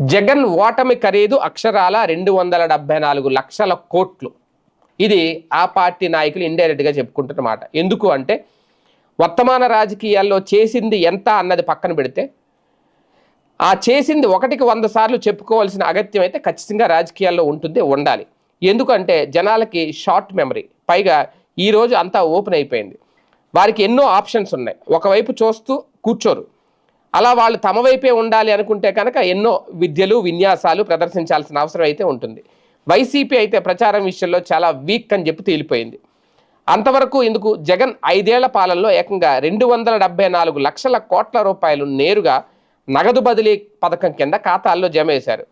జగన్ ఓటమి ఖరీదు అక్షరాల రెండు వందల డెబ్బై నాలుగు లక్షల కోట్లు. ఇది ఆ పార్టీ నాయకులు ఇండైరెక్ట్గా చెప్పుకుంటున్నమాట. ఎందుకు అంటే వర్తమాన రాజకీయాల్లో చేసింది ఎంత అన్నది పక్కన పెడితే ఆ చేసింది ఒకటికి వంద సార్లు చెప్పుకోవాల్సిన అగత్యం అయితే ఖచ్చితంగా రాజకీయాల్లో ఉంటుంది ఉండాలి. ఎందుకంటే జనాలకి షార్ట్ మెమరీ పైగా ఈరోజు అంతా ఓపెన్ అయిపోయింది. వారికి ఎన్నో ఆప్షన్స్ ఉన్నాయి. ఒకవైపు చూస్తూ కూర్చోరు. అలా వాళ్ళు తమ వైపే ఉండాలి అనుకుంటే కనుక ఎన్నో విద్యలు విన్యాసాలు ప్రదర్శించాల్సిన అవసరం అయితే ఉంటుంది. వైసీపీ అయితే ప్రచారం విషయంలో చాలా వీక్ అని చెప్పి తేలిపోయింది. అంతవరకు ఇందుకు జగన్ ఐదేళ్ళ పాలనలో ఏకంగా రెండు వందల డెబ్బై నాలుగు లక్షల కోట్ల రూపాయలు నేరుగా నగదు బదిలీ పథకం కింద ఖాతాల్లో జమ వేశారు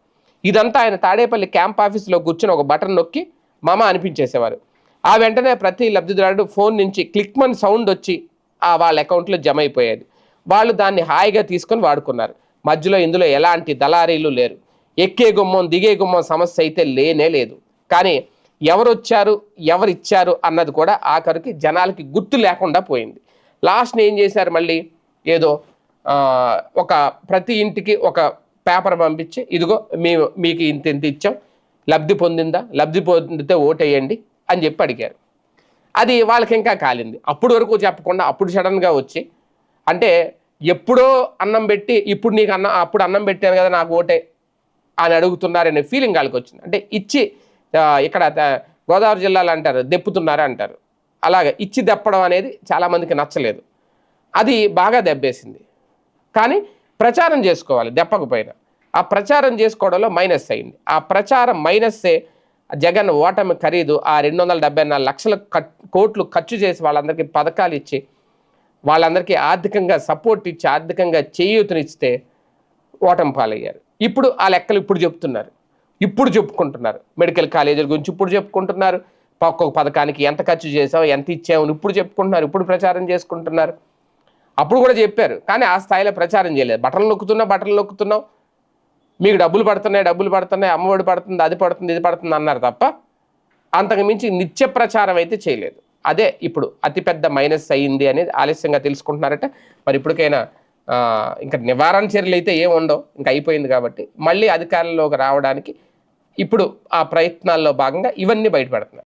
ఇదంతా ఆయన తాడేపల్లి క్యాంప్ ఆఫీస్లో కూర్చొని ఒక బటన్ నొక్కి మమ అనిపించేసేవారు. ఆ వెంటనే ప్రతి లబ్ధిదారుడు ఫోన్ నుంచి క్లిక్మన్ సౌండ్ వచ్చి ఆ వాళ్ళ అకౌంట్లో జమ అయిపోయేది. వాళ్ళు దాన్ని హాయిగా తీసుకొని వాడుకున్నారు. మధ్యలో ఇందులో ఎలాంటి దళారీలు లేరు. ఎక్కే గుమ్మం దిగే గుమ్మం సమస్య అయితే లేనే లేదు. కానీ ఎవరు వచ్చారు అన్నది కూడా ఆఖరికి జనాలకి గుర్తు లేకుండా పోయింది. లాస్ట్ని ఏం చేశారు మళ్ళీ? ఏదో ఒక ప్రతి ఇంటికి ఒక పేపర్ పంపించి ఇదిగో మేము మీకు ఇంత ఇంత ఇచ్చాం. లబ్ధి పొందిందా? లబ్ధి పొందితే ఓటేయండి అని చెప్పి అడిగారు. అది వాళ్ళకి ఇంకా కాలింది. అప్పుడు వరకు చెప్పకుండా అప్పుడు సడన్గా వచ్చి అంటే ఎప్పుడో అన్నం పెట్టి ఇప్పుడు నీకు అన్నం అప్పుడు అన్నం పెట్టాను కదా నాకు ఓటే అని అడుగుతున్నారనే ఫీలింగ్ వాళ్ళకి వచ్చింది అంటే ఇచ్చి ఇక్కడ గోదావరి జిల్లాలో అంటారు దెప్పుతున్నారు అంటారు. అలాగే ఇచ్చి దెప్పడం అనేది చాలామందికి నచ్చలేదు. అది బాగా దెబ్బేసింది. కానీ ప్రచారం చేసుకోవాలి దెప్పకపోయినా. ఆ ప్రచారం చేసుకోవడంలో మైనస్ అయింది. ఆ ప్రచారం మైనస్సే జగన్ ఓటమి ఖరీదు ఆ రెండు వందల డెబ్బై నాలుగు లక్షల కట్ కోట్లు ఖర్చు చేసి వాళ్ళందరికీ పథకాలు ఇచ్చి వాళ్ళందరికీ ఆర్థికంగా సపోర్ట్ ఇచ్చి ఆర్థికంగా చేయూతనిస్తే ఓటమి పాలయ్యారు. ఇప్పుడు ఆ లెక్కలు ఇప్పుడు చెప్తున్నారు. ఇప్పుడు చెప్పుకుంటున్నారు. మెడికల్ కాలేజీల గురించి ఇప్పుడు చెప్పుకుంటున్నారు. ఒక్కొక్క పథకానికి ఎంత ఖర్చు చేసావు ఎంత ఇచ్చావు ఇప్పుడు చెప్పుకుంటున్నారు. ఇప్పుడు ప్రచారం చేసుకుంటున్నారు. అప్పుడు కూడా చెప్పారు. కానీ ఆ స్థాయిలో ప్రచారం చేయలేదు. బటన్లు నొక్కుతున్నా బటన్లు నొక్కుతున్నావు. మీకు డబ్బులు పడుతున్నాయి డబ్బులు పడుతున్నాయి అమ్మఒడి పడుతుంది అది పడుతుంది ఇది పడుతుంది అన్నారు తప్ప అంతకు మించి నిత్య ప్రచారం అయితే చేయలేదు. అదే ఇప్పుడు అతిపెద్ద మైనస్ అయ్యింది అనేది ఆలస్యంగా తెలుసుకుంటున్నారట. మరి ఇప్పటికైనా ఇంకా నివారణ చర్యలు అయితే ఏం ఉండవు. ఇంకా అయిపోయింది కాబట్టి మళ్ళీ అధికారంలోకి రావడానికి ఇప్పుడు ఆ ప్రయత్నాల్లో భాగంగా ఇవన్నీ బయటపడుతున్నాయి.